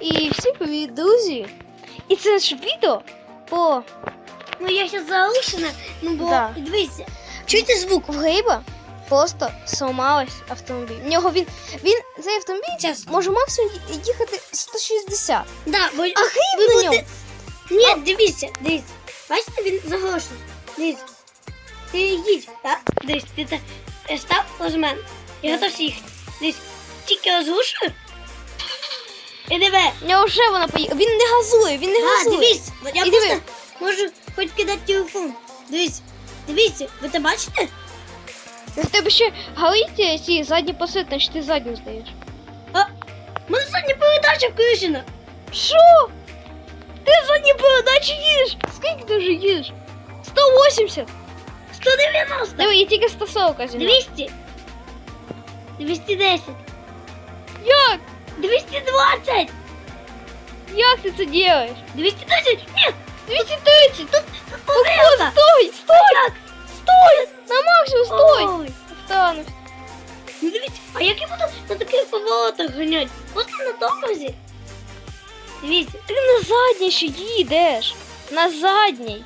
І всім привіт, друзі! І це наше відео по Ну я сейчас залишена, ну бо Да. дивіться. Чуєте звук? в Гейба просто сломалась автомобіль. В нього він, він цей автомобіль Час. може максимум їхати 160. Да, бо А Гейб на ньому. Ні, дивіться, дивіться. Бачите, він заглушений. Дивіться. Ти їдь, так? Дивіться, ти та став возле мене. Я готовся їхати. Дивіться, тільки розглушую. І диви. Нього вона поїхала. Він не газує, він не А, газує. дивіться, от я І просто диви. можу хоч кидати телефон. Дивіться, дивіться, ви це бачите? В тебе ще горить ці задні посити, значить ти задню здаєш. А, в мене задня передача включена. Що? Ти задні передачі їдеш? Скільки ти вже їдеш? 180. 190. Диви, я тільки 140 зігнав. 200. 210. Як? 220. Як ти це робиш? 210. Ні, 230. Тут помилка. Стой, стой! Стой! На максимум стой! Ой. Встанусь. Ну дивіться, а як я буду на таких поворотах ганяти? Просто на тормозі. Дивіться. Ти на задній ще їдеш. На задній.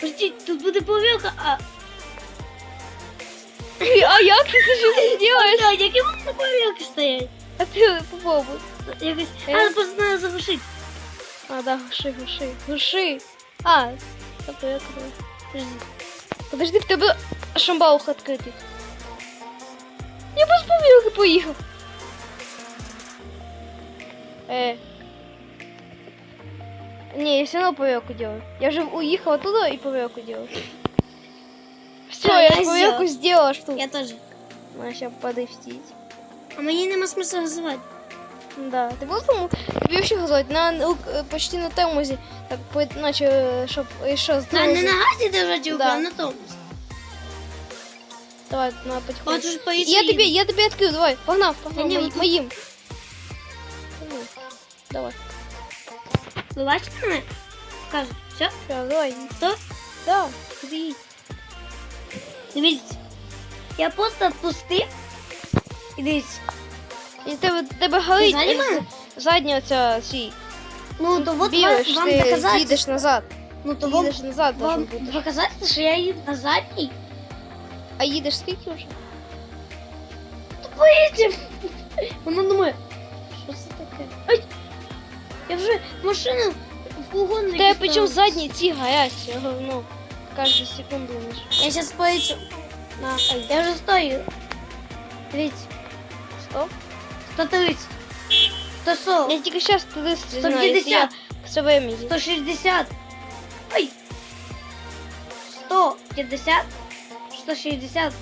Подождіть, тут буде помилка, а... А як ти це що ти робиш? А, як я буду на помилки стоять? А ти попробуй. Якось... Е. А, просто треба заглушити. А, да, глуши, глуши. Глуши. А, тобто я коли. Подожди. Подожди, в тебе шамбаух відкритий. Я без помилки поїхав. Э. Не, я все равно поверку делаю. Я же уехала туда и поверку делаю. Все, я, я поверку сделала что. Я теж. Надо сейчас подывстить. А мені нема смисла газувати. Да, ты просто ему тебе вообще газовать на на- э, почти на тормозе, так по- наче, щоб ще А, здорово. не на газі держати руку, Да. а на тормозі. Давай, на потихоньку. Хочеш поїсти? Я тебе, я тебе открою, давай, погнав, погнав, ні, мої- от- моїм. Ну, Давай, Ви бачите мене? Кажу, все, все, давай. Що? Да, приїдь. дивіться. Я просто відпустив. І дивіться. І тебе, тебе горить мене? задня оця свій. Ну, то от білиш, вам, вам ти доказати. їдеш назад. Ну, то вам, Їдеш назад вам бути. доказати, що я їду на задній. А їдеш скільки вже? Поїдемо. Вона думає, Що це таке? ай, я вже машину в угон Тебе причому задні ці горять, я говно. Кожну секунду лиш. Я зараз поїду. На, ай, я вже стою. Дивіться, Стоп. 130, 140, Я тільки зараз туди знаю, 150, все время їду. 160. Ой. 150, 160,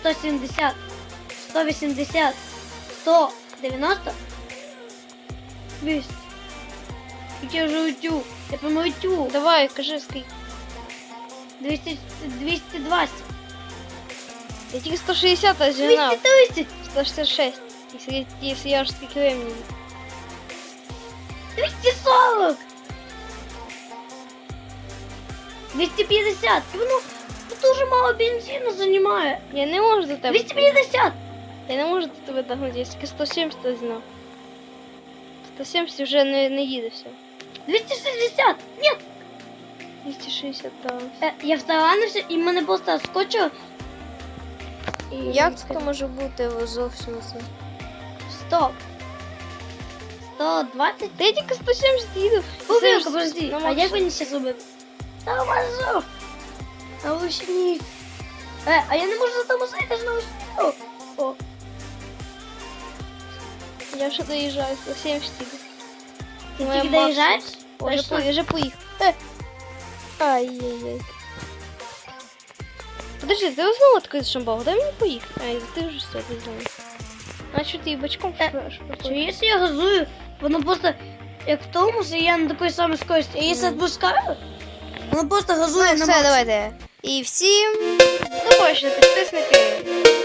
170, 180, 190, 200. Я вже утю. Я прямо утю. Давай, кажи скільки. 200, 220, Я тільки 160 зігнав. 230, 166. Если, если я уже скільки времени. 240, 250. І воно дуже мало бензину займає. Я не можу до тебе. 250. Я не можу до тебе догнати, я тільки 170 зігнав. 170 вже не, не їде все. 260. Ні. 260, так. Е, Я втаранився і мене просто скочило. І Як це може бути зовсім це? Стоп. 120. Та я тільки 170 їду. Повірка, подожди. А як мені зараз робити? Тормозу. Наушник. Е, а я не можу затормозити, я ж наушник. О, Я вже доїжджаю, 170 їду. ти тільки доїжджаєш? Вже, вже поїхав. Е. Ай-яй-яй. Подожди, ты узнал такий шамбал, дай мне поїхати. Ай, ти вже все ти знаєш. А що ти бачком Е? Чи якщо я газую, воно просто як в тому, і я на такій самій скорості. А якщо відпускаю, воно просто газує Ну, на все, максимум. давайте. І всім. Ну, бачите, підписники.